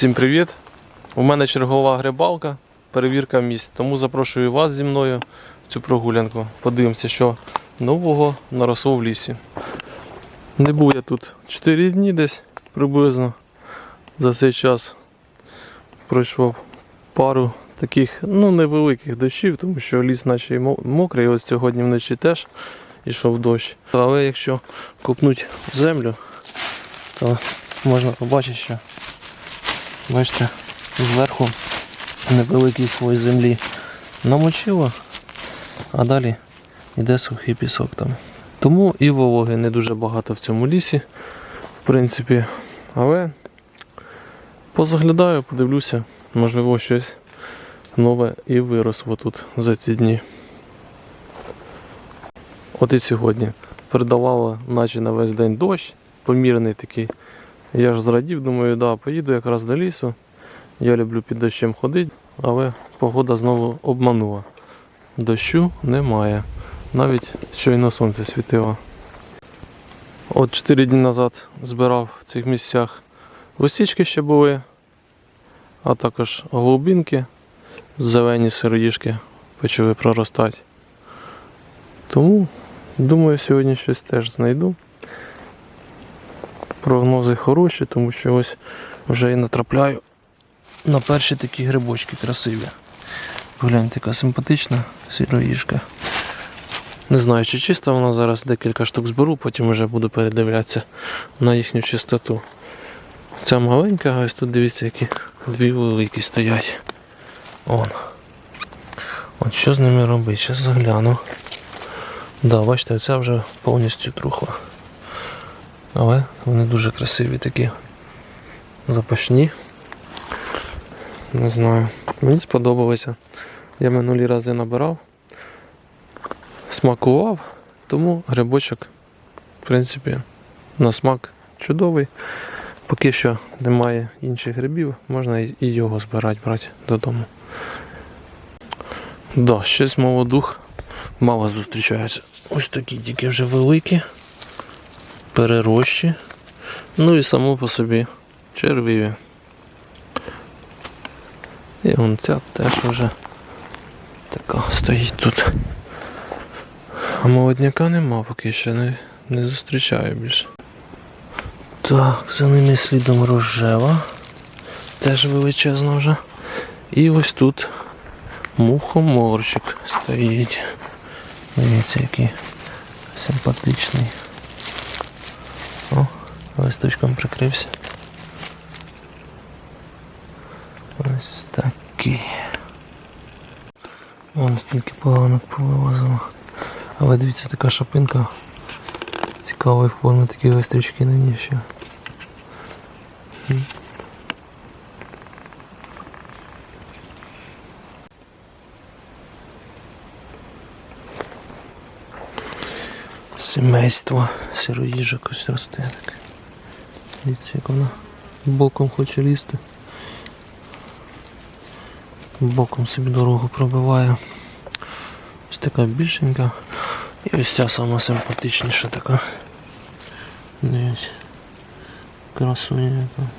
Всім привіт! У мене чергова грибалка, перевірка місць, тому запрошую вас зі мною в цю прогулянку. Подивимося, що нового наросло в лісі. Не був я тут 4 дні десь приблизно. За цей час пройшов пару таких ну, невеликих дощів, тому що ліс наче й мо- мокрий, ось сьогодні вночі теж йшов дощ. Але якщо копнути в землю, то можна побачити, що Бачите, зверху невеликий слой землі намочило, а далі йде сухий пісок там. Тому і вологи не дуже багато в цьому лісі, в принципі. Але позаглядаю, подивлюся, можливо, щось нове і виросло тут за ці дні. От і сьогодні передавало наче на весь день дощ, помірний такий. Я ж зрадів, думаю, да, поїду якраз до лісу. Я люблю під дощем ходити, але погода знову обманула. Дощу немає. Навіть щойно сонце світило. От 4 дні назад збирав в цих місцях листічки ще були, а також голубінки, зелені сироїшки почали проростати. Тому, думаю, сьогодні щось теж знайду прогнози хороші, тому що ось вже і натрапляю на перші такі грибочки красиві. Гляньте, яка симпатична сіроїжка. Не знаю, чи чиста вона зараз декілька штук зберу, потім вже буду передивлятися на їхню чистоту. Ця маленька, а ось тут дивіться, які дві великі стоять. Он. От що з ними робити? Зараз загляну. Да, бачите, оця вже повністю трухла. Але вони дуже красиві такі. Запашні. Не знаю. Мені сподобалося. Я минулі рази набирав. Смакував, тому грибочок, в принципі, на смак чудовий. Поки що немає інших грибів, можна і його збирати, брати додому. Да, щось молодух мало зустрічається. Ось такі тільки вже великі перерощі. Ну і само по собі червиві. І вон ця теж вже така стоїть тут. А молодняка нема, поки що не, не зустрічаю більше. Так, за ними слідом рожева. Теж величезна вже. І ось тут мухоморчик стоїть. Дивіться, який симпатичний. Листочком прикрився. Ось такий. Вон стільки поганок повилазило. Але дивіться, така шапинка цікавої форми, такі листочки на ній ще. Сімейство сироїжок ось росте таке. Дивіться, як вона боком хоче лізти. Боком собі дорогу пробиває. Ось така більшенька. І ось ця сама симпатичніша така. Дивіться. Красуня яка.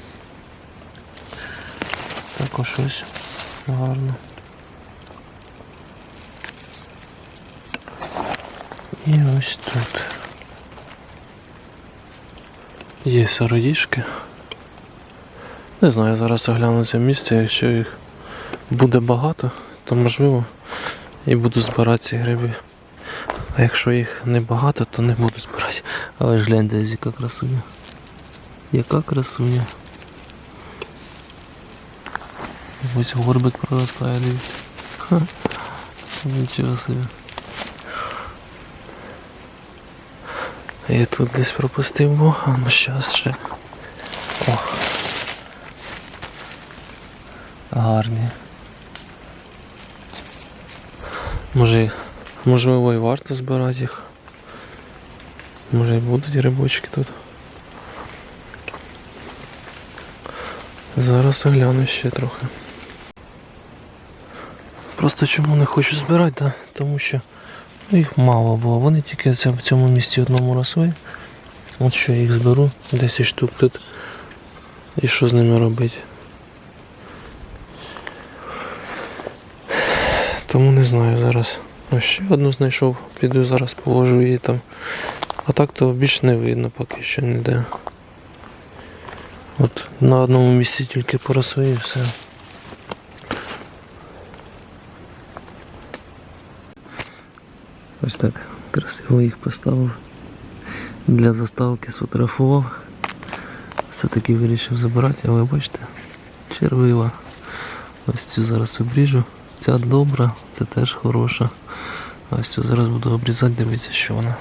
Також ось гарно. І ось тут. Є сироїшки. Не знаю, зараз огляну це місце, якщо їх буде багато, то можливо і буду збирати ці гриби. А якщо їх не багато, то не буду збирати. Але ж гляньте, яка красуня. Яка красуня. Ось горбик проростає, дивіться. Нічого собі. Я тут десь пропустив бо, а ну щас ще. О. Гарні. Може, можливо і варто збирати їх. Може і будуть грибочки тут. Зараз огляну ще трохи. Просто чому не хочу збирати, да? тому що їх мало було, вони тільки в цьому місці одному росли. От що я їх зберу, 10 штук тут. І що з ними робити. Тому не знаю зараз. Ось ще одну знайшов, піду зараз положу її там. А так то більш не видно поки що ніде. От на одному місці тільки поросли і все. Ось так красиво їх поставив. Для заставки сфотографував. Все-таки вирішив забирати, але бачите, червива. Ось цю зараз обріжу. Ця добра, це теж хороша. Ось цю зараз буду обрізати, дивитися, що вона.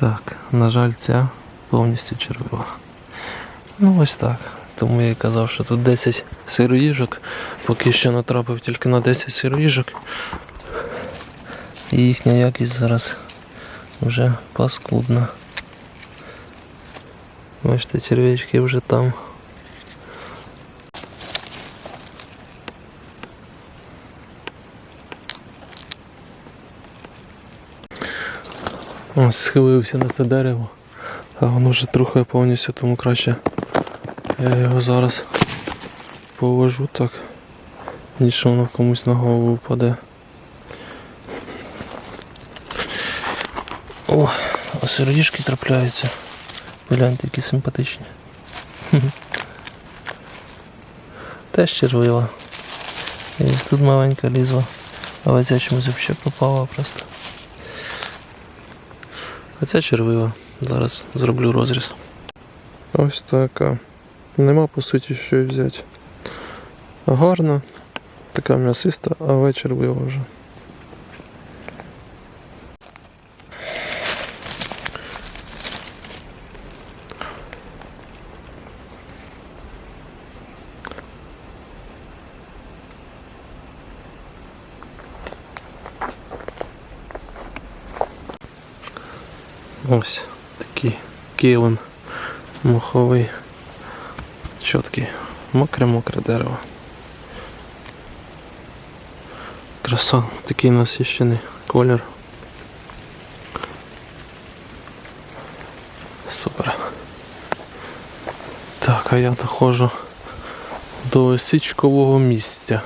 Так, на жаль, ця повністю червива. Ну ось так. Тому я і казав, що тут 10 сироїжок. Поки що натрапив тільки на 10 сироїжок. І їхня якість зараз вже паскудна. Бачите, черв'ячки вже там. Ось схилився на це дерево, а воно вже трохи повністю, тому краще я його зараз положу так, ніж воно комусь на голову впаде. О, а сердішки трапляються. Гляньте, які симпатичні. Теж червива. І тут маленька лізла. Але ця чомусь взагалі пропала просто. А ця червива. Зараз зроблю розріз. Ось така. Нема по суті що й взяти. Гарна, така м'ясиста, але червива вже. Ось такий килим моховий. Чіткий. Мокре-мокре дерево. Краса, такий насищений колір. Супер. Так, а я доходжу до осічкового місця.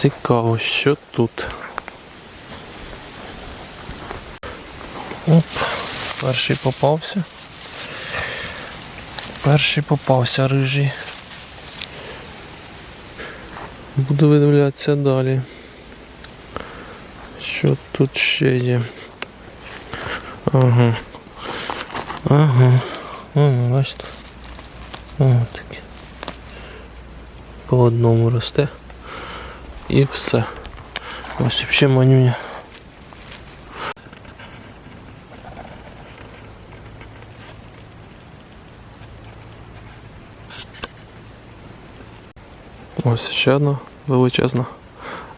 Цікаво, що тут. Оп, перший попався. Перший попався рижий. Буду видивлятися далі. Що тут ще є? Ага. Ага. Ага, бачите. О, таке. По одному росте. І все. Ось взагалі манюня. Ось ще одна величезна.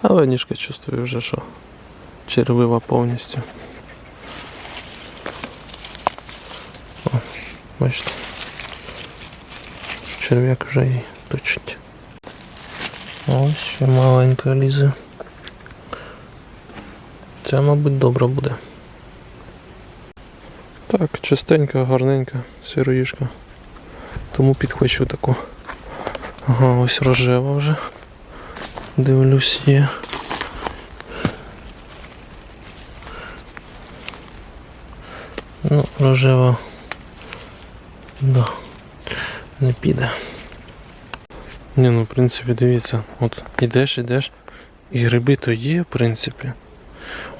Але ніжка чувствую вже, що червива повністю. О, бачите. Черв'як вже її точить. Ось ще маленька лізе. Ця, мабуть, добра буде. Так, чистенька, гарненька, сироїшка. Тому підхвачу таку. Ага, ось рожева вже. Дивлюсь є. Ну, рожева. Да. Не піде. Ні, ну в принципі дивіться, от ідеш, ідеш, і гриби то є, в принципі.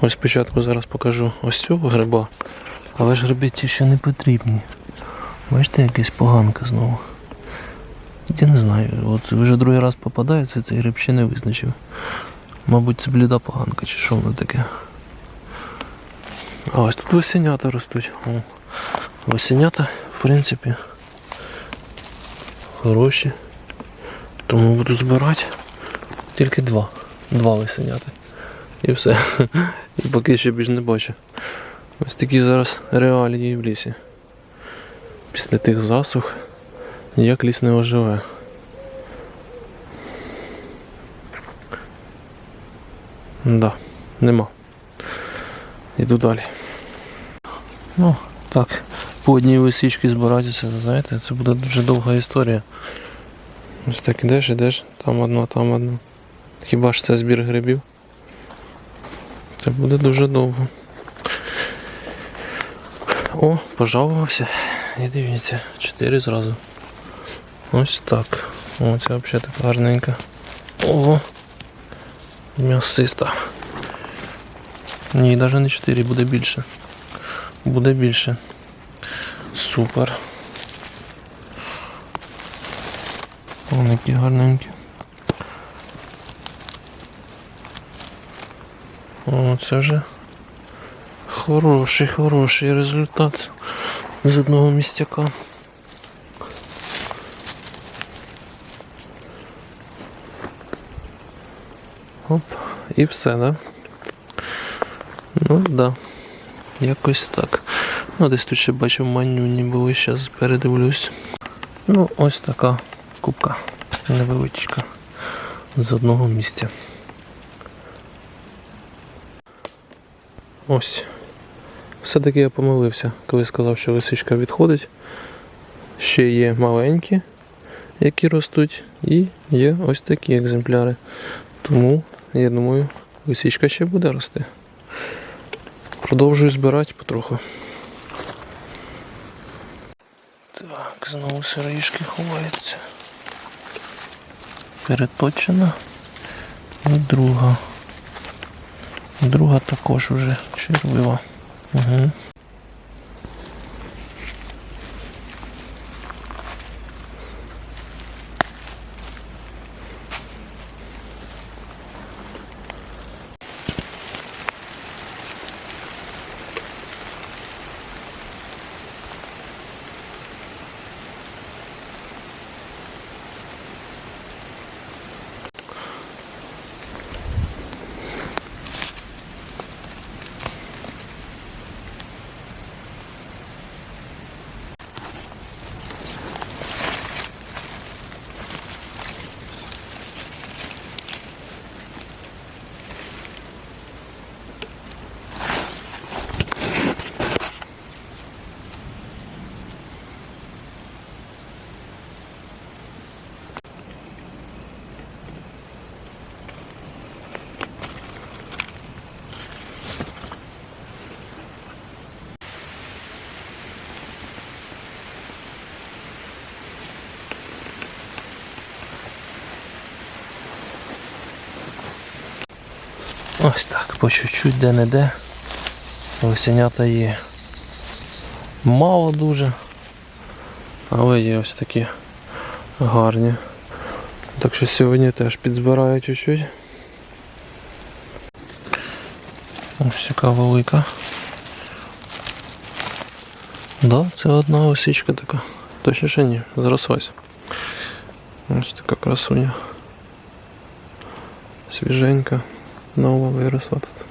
Ось спочатку зараз покажу ось цього гриба, але ж гриби ті ще не потрібні. Бачите, якась поганка знову. Я не знаю, от вже другий раз попадається, цей гриб ще не визначив. Мабуть, це бліда поганка чи що воно таке. А ось тут осінята ростуть. Осінята, в принципі, хороші. Тому буду збирати тільки два. Два висеняти. І все. І поки ще більш не бачу. Ось такі зараз реалії в лісі. Після тих засух ніяк ліс не оживе. Да, нема. Іду далі. Ну, так, по одній висічці збиратися, знаєте, це буде дуже довга історія. Ось так ідеш, ідеш, там одна, там одна. Хіба ж це збір грибів? Це буде дуже довго. О, пожалувався. І дивіться, 4 зразу. Ось так. О, це взагалі така гарненька. Ого. М'ясиста. Ні, навіть не 4, буде більше. Буде більше. Супер. Вони які гарненькі. О, це вже хороший, хороший результат з одного містяка. Оп, і все, да? Ну да. Якось так. Ну, десь тут ще бачив манюні були, зараз передивлюсь. Ну, ось така кубка невеличка з одного місця. Ось. Все-таки я помилився, коли сказав, що лисичка відходить. Ще є маленькі, які ростуть, і є ось такі екземпляри. Тому, я думаю, лисичка ще буде рости. Продовжую збирати потроху. Так, знову сироїшки ховаються. Переточена. І друга. Друга також уже червива. Угу. Ось так, по чуть-чуть де-не-де. Лисенята є. Мало дуже. Але є ось такі гарні. Так що сьогодні теж підзбираю чуть-чуть. Ось така велика. Да, це одна лисичка така. Точніше ні, зрослась. Ось така красуня. Свіженька. Нова виросла тут.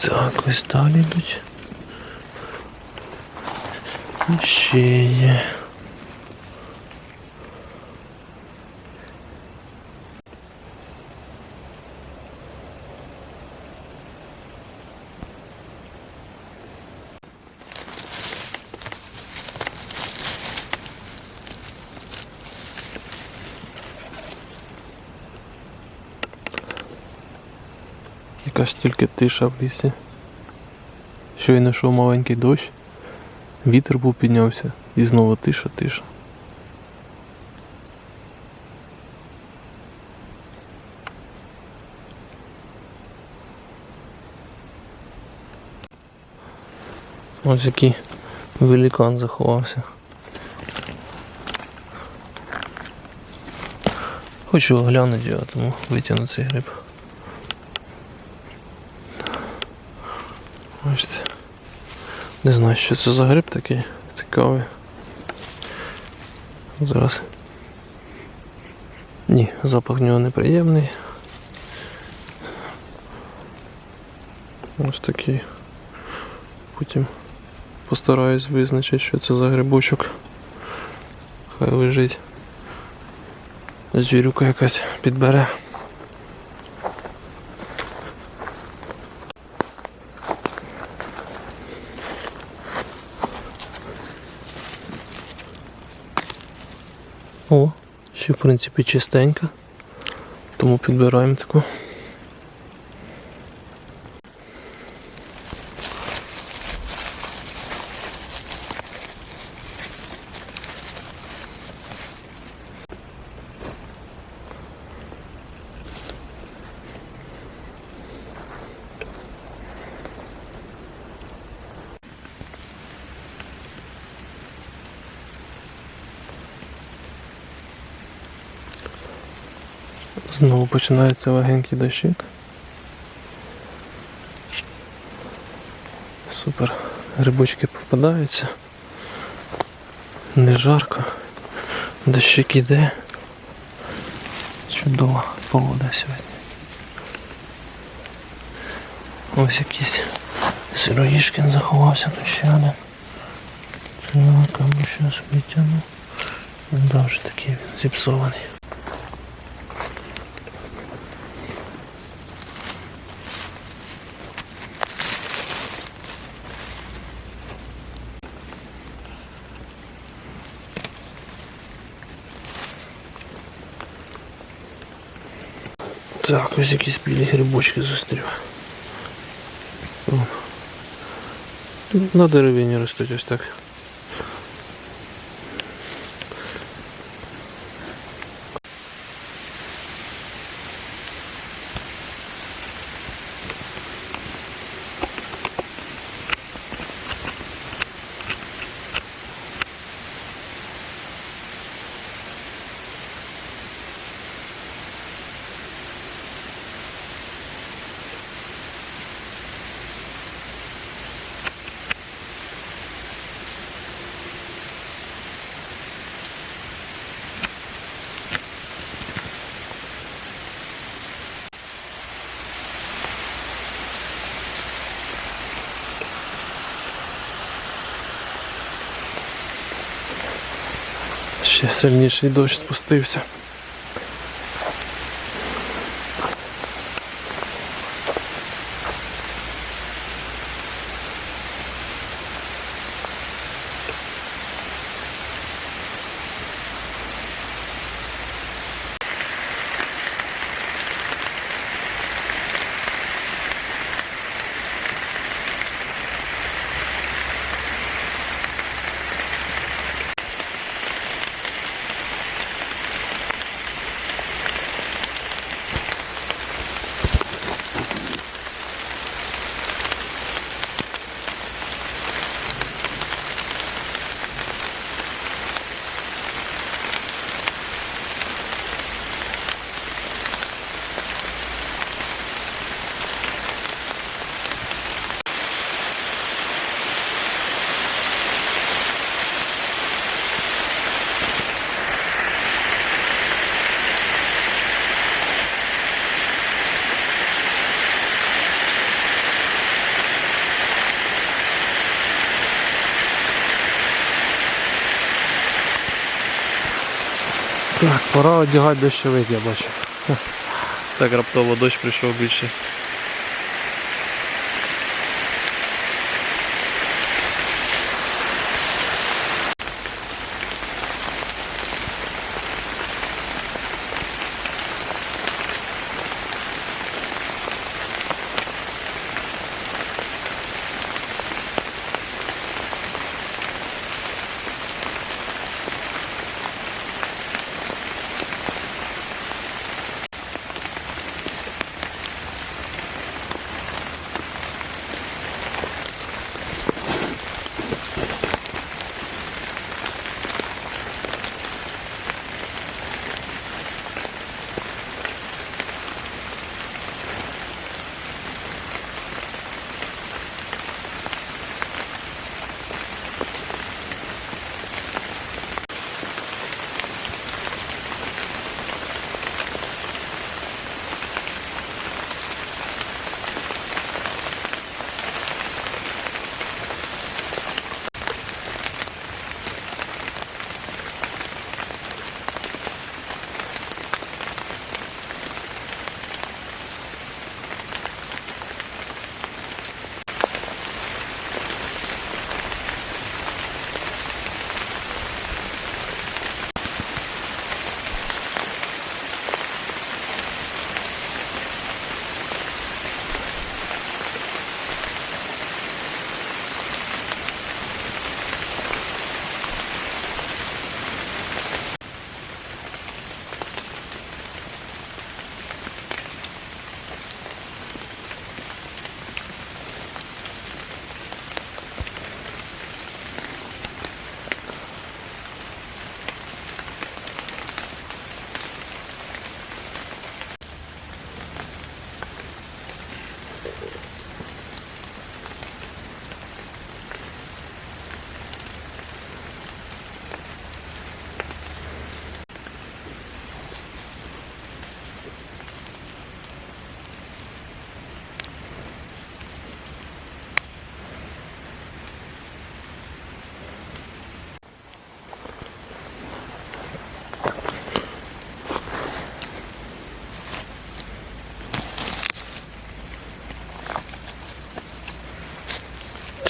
Так, ось далі йдуть. І ще є. Якась тільки тиша в лісі. Щойно йшов маленький дощ, вітер був піднявся і знову тиша, тиша. Ось який великан заховався. Хочу оглянути його, тому витягну цей гриб. Бачите. Не знаю, що це за гриб такий цікавий. Зараз. Ні, запах в нього неприємний. Ось такий. Потім постараюсь визначити, що це за грибочок. Хай лежить. Звірюка якась підбере. О, Ще, в принципі, чистенька. Тому підбираємо таку. Знову починається легенький дощик. Супер. Грибочки попадаються. Не жарко. Дощик іде. Чудова погода сьогодні. Ось якийсь сироїшкін заховався тут ще один. Так, а ми щось витягну. Да, вже такий він зіпсований. Так, ось якісь білі грибочки зустрів. О. На деревині ростуть ось так. Ще сильніший дощ спустився. Так, пора одягати дощовик, я бачу. Так раптово дощ прийшов більше.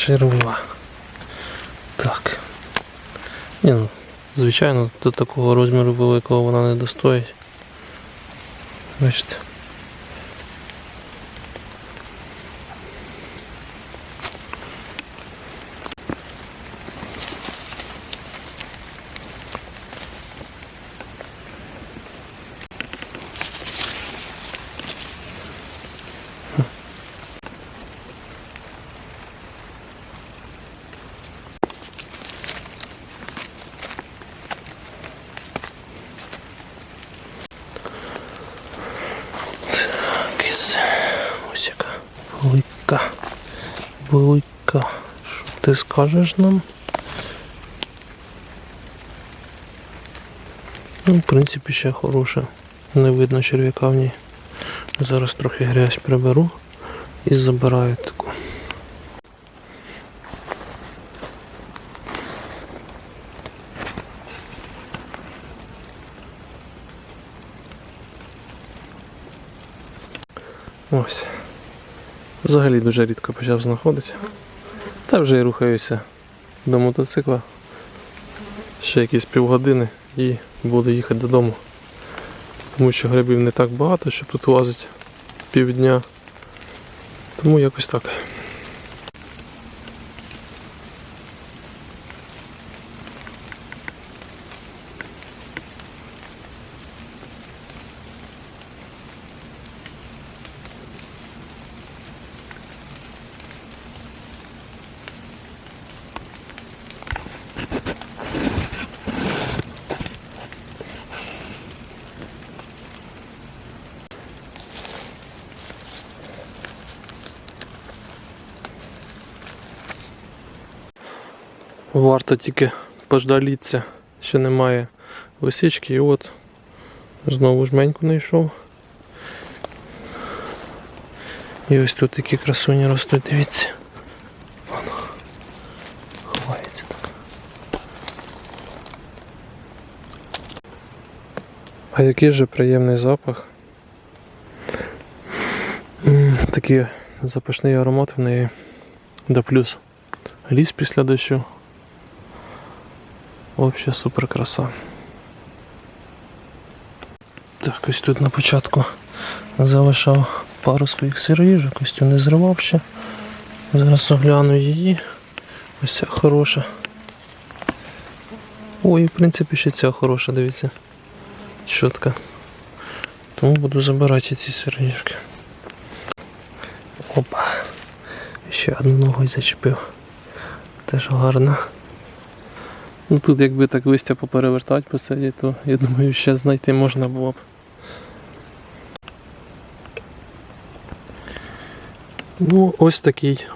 Червива. Так. Ні, ну, звичайно, до такого розміру великого вона не достоїть. Бачите. Кис. Ось яка. Велика. Велика. Що ти скажеш нам? Ну, в принципі, ще хороша. Не видно черв'яка в ній. Зараз трохи грязь приберу і забираю таку. Ось. Взагалі дуже рідко почав знаходити. Та вже і рухаюся до мотоцикла. Ще якісь півгодини і буду їхати додому. Тому що грибів не так багато, щоб тут лазить півдня. Тому якось так. Варто тільки пождаліться, ще немає лисички, і от знову жменьку знайшов. І ось тут такі красуні ростуть, дивіться. Воно ховається так. А який же приємний запах. Такий запашний аромат в неї. Да плюс ліс після дощу. Вообще супер краса. Так, ось тут на початку залишав пару своїх сироїжок, ось цю не зривав ще. Зараз огляну її. Ось ця хороша. Ой, в принципі, ще ця хороша, дивіться. Чітка. Тому буду забирати ці сироїжки. Опа. Ще одну ногу зачепив. Теж гарна. Ну тут якби так листя поперевертати посадити, то я думаю, ще знайти можна було б. Ну, ось такий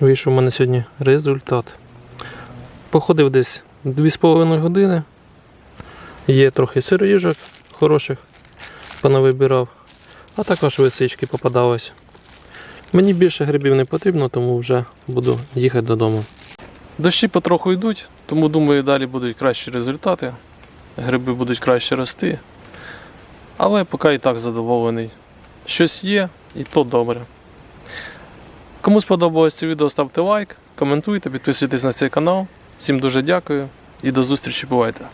вийшов у мене сьогодні результат. Походив десь 2,5 години. Є трохи сироїжок хороших, понавибирав, а також лисички попадалось. Мені більше грибів не потрібно, тому вже буду їхати додому. Дощі потроху йдуть, тому думаю, далі будуть кращі результати. Гриби будуть краще рости. Але поки і так задоволений. Щось є, і то добре. Кому сподобалось це відео, ставте лайк, коментуйте, підписуйтесь на цей канал. Всім дуже дякую і до зустрічі бувайте!